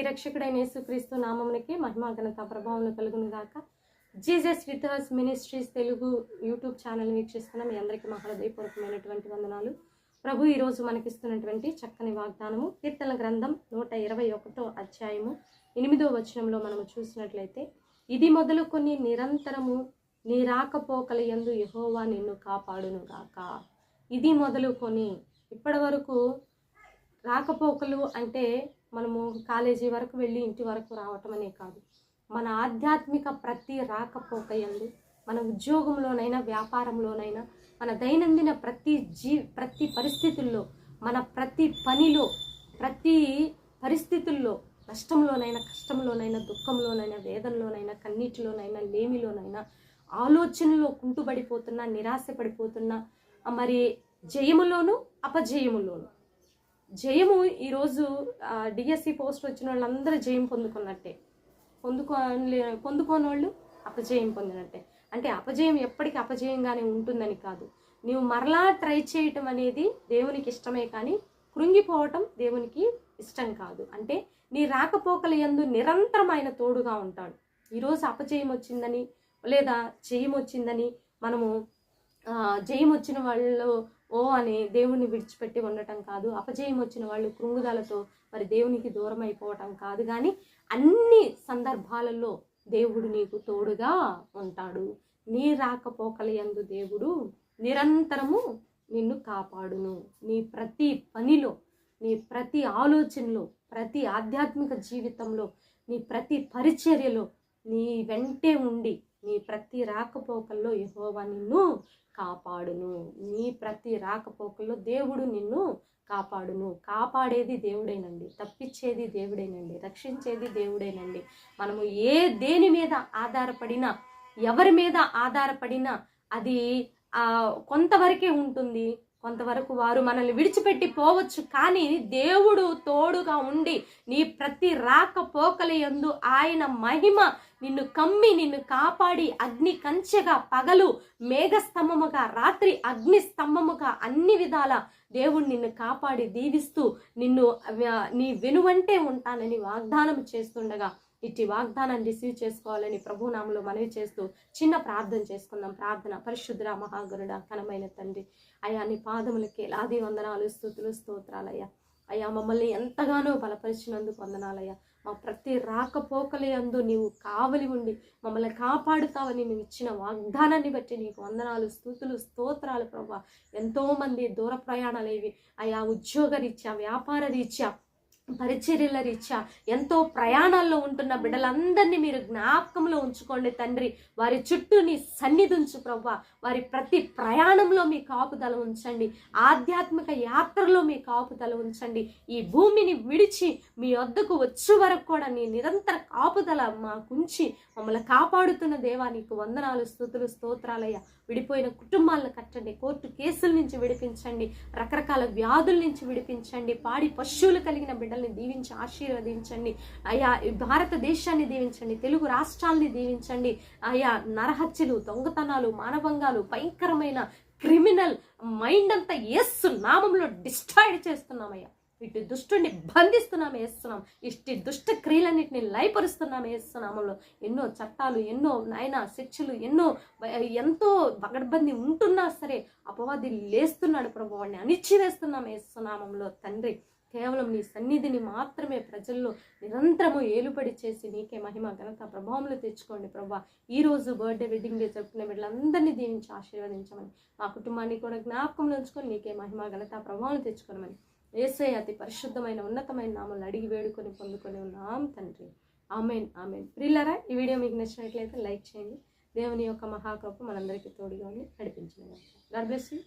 ప్రియరక్షకుడైన యేసుక్రీస్తు నామమునికి మహిమా ఘనత ప్రభావం కలుగును గాక. Jesus with his ministries Telugu YouTube channel వీక్షిస్తున్న మీ అందరికీ మా హృదయపూర్వకమైనటువంటి వందనాలు. ప్రభు ఈరోజు మనకిస్తున్నటువంటి చక్కని వాగ్దానము కీర్తన గ్రంథం నూట ఇరవై ఒకటో అధ్యాయము ఎనిమిదో వచనంలో మనము చూసినట్లయితే ఇది మొదలుకొని నిరంతరము నీ రాకపోకల ఎందు యహోవా నిన్ను కాపాడును గాక. ఇది మొదలుకొని ఇప్పటి వరకు రాకపోకలు అంటే మనము కాలేజీ వరకు వెళ్ళి ఇంటి వరకు రావటం అనే కాదు. మన ఆధ్యాత్మిక ప్రతి రాకపోకయందు మన ఉద్యోగంలోనైనా వ్యాపారంలోనైనా మన దైనందిన ప్రతి జీ ప్రతి పరిస్థితుల్లో మన ప్రతి పనిలో ప్రతి పరిస్థితుల్లో నష్టంలోనైనా కష్టంలోనైనా దుఃఖంలోనైనా వేదంలోనైనా కన్నీటిలోనైనా లేమిలోనైనా ఆలోచనలో కుంటుబడిపోతున్నా నిరాశ పడిపోతున్నా మరి జయములోను అపజయములోను. జయము ఈరోజు డిఎస్సి పోస్ట్ వచ్చిన వాళ్ళందరూ జయం పొందుకున్నట్టే. పొందుకోలే పొందుకోని వాళ్ళు అపజయం పొందినట్టే. అంటే అపజయం ఎప్పటికీ అపజయంగానే ఉంటుందని కాదు. నీవు మరలా ట్రై చేయటం అనేది దేవునికి ఇష్టమే కానీ కృంగిపోవటం దేవునికి ఇష్టం కాదు. అంటే నీ రాకపోకల యందు నిరంతరం ఆయన తోడుగా ఉంటాడు. ఈరోజు అపజయం వచ్చిందని లేదా జయం వచ్చిందని మనము జయం వచ్చిన వాళ్ళు ఓ అని దేవుణ్ణి విడిచిపెట్టి ఉండటం కాదు. అపజయం వచ్చిన వాళ్ళు కృంగుదలతో మరి దేవునికి దూరం అయిపోవటం కాదు కానీ అన్ని సందర్భాలలో దేవుడు నీకు తోడుగా ఉంటాడు. నీ రాకపోకలయందు దేవుడు నిరంతరము నిన్ను కాపాడును. నీ ప్రతి పనిలో నీ ప్రతి ఆలోచనలో ప్రతి ఆధ్యాత్మిక జీవితంలో నీ ప్రతి పరిచర్యలో నీ వెంటే ఉండి నీ ప్రతి రాకపోకల్లో యహోవా నిన్ను కాపాడును. నీ ప్రతి రాకపోకల్లో దేవుడు నిన్ను కాపాడును. కాపాడేది దేవుడేనండి. తప్పించేది దేవుడేనండి. రక్షించేది దేవుడేనండి. మనము ఏ దేని మీద ఆధారపడినా ఎవరి మీద ఆధారపడినా అది కొంతవరకే ఉంటుంది. కొంతవరకు వారు మనల్ని విడిచిపెట్టి పోవచ్చు. కానీ దేవుడు తోడుగా ఉండి నీ ప్రతి రాకపోకల యందు ఆయన మహిమ నిన్ను కమ్మి నిన్ను కాపాడి అగ్ని కంచెగా పగలు మేఘస్తంభముగా రాత్రి అగ్ని స్తంభముగా అన్ని విధాల దేవుడు నిన్ను కాపాడి దీవిస్తూ నిన్ను నీ వెనువంటే ఉంటానని వాగ్దానం చేస్తుండగా ఇట్టి వాగ్దానాన్ని రిసీవ్ చేసుకోవాలని ప్రభునామంలో మనవి చేస్తూ చిన్న ప్రార్థన చేసుకుందాం. ప్రార్థన. పరిశుద్ర మహాగరుడ కనమైన తండ్రి. అయ్యా నీ పాదములకి ఎలాది వందనాలు స్థుతులు స్తోత్రాలయ్యా. అయ్యా మమ్మల్ని ఎంతగానో బలపరిచినందుకు వందనాలయ్యా. మా ప్రతి రాకపోకలే అందు నీవు కావలి ఉండి మమ్మల్ని కాపాడుతావని నువ్వు ఇచ్చిన వాగ్దానాన్ని బట్టి నీకు వందనాలు స్థుతులు స్తోత్రాలు ప్రభా. ఎంతోమంది దూర ప్రయాణాలేవి అయా ఉద్యోగ రీత్యా వ్యాపార రీత్యా పరిచర్యల రీత్యా ఎంతో ప్రయాణాల్లో ఉంటున్న బిడ్డలందరినీ మీరు జ్ఞాపకంలో ఉంచుకోండి తండ్రి. వారి చుట్టూ నీ సన్నిధి ఉంచు ప్రభా. వారి ప్రతి ప్రయాణంలో మీ కాపుదల ఉంచండి. ఆధ్యాత్మిక యాత్రలో మీ కాపుదల ఉంచండి. ఈ భూమిని విడిచి మీ వద్దకు వచ్చే వరకు కూడా నీ నిరంతర కాపుదల మాకుంచి మమ్మల్ని కాపాడుతున్న దేవా నీకు వందనాలు స్థుతులు స్తోత్రాలయ్యా విడిపోయిన కుటుంబాలను కట్టండి. కోర్టు కేసుల నుంచి విడిపించండి. రకరకాల వ్యాధుల నుంచి విడిపించండి. పాడి పశువులు కలిగిన బిడ్డల్ని దీవించి ఆశీర్వదించండి. అయ్యా భారతదేశాన్ని దీవించండి. తెలుగు రాష్ట్రాల్ని దీవించండి. అయ్యా నరహత్యలు దొంగతనాలు మానవంగా మానభంగాలు భయంకరమైన క్రిమినల్ మైండ్ అంతా ఎస్సు నామంలో డిస్ట్రాయిడ్ చేస్తున్నామయ్యా. ఇటు దుష్టుని బంధిస్తున్నాం వేస్తున్నాం ఇష్టి దుష్ట క్రియలన్నింటిని లయపరుస్తున్నాం వేస్తున్నామంలో ఎన్నో చట్టాలు ఎన్నో నాయన శిక్షలు ఎన్నో ఎంతో పగడ్బంది ఉంటున్నా సరే అపవాది లేస్తున్నాడు ప్రభు వాడిని అణిచివేస్తున్నాం వేస్తున్నామంలో తండ్రి. కేవలం నీ సన్నిధిని మాత్రమే ప్రజల్లో నిరంతరము ఏలుబడి చేసి నీకే మహిమ ఘనత ప్రభావములు తెచ్చుకోండి ప్రభా. ఈ రోజు బర్త్డే వెడ్డింగ్ డే జరుపుకునే వీళ్ళందరినీ దీవించి ఆశీర్వదించమని మా కుటుంబాన్ని కూడా జ్ఞాపకంలో ఉంచుకొని నీకే మహిమ ఘనత ప్రభావం తెచ్చుకోనమని ఏసై అతి పరిశుద్ధమైన ఉన్నతమైన నామలు అడిగి వేడుకొని పొందుకొని ఉన్నాం తండ్రి. Amen amen. ప్రిల్లరా ఈ వీడియో మీకు నచ్చినట్లయితే లైక్ చేయండి. దేవుని యొక్క మహాకృప మనందరికీ తోడుగా ఉండి నడిపించండి గాడ్ బ్లెస్ యూ.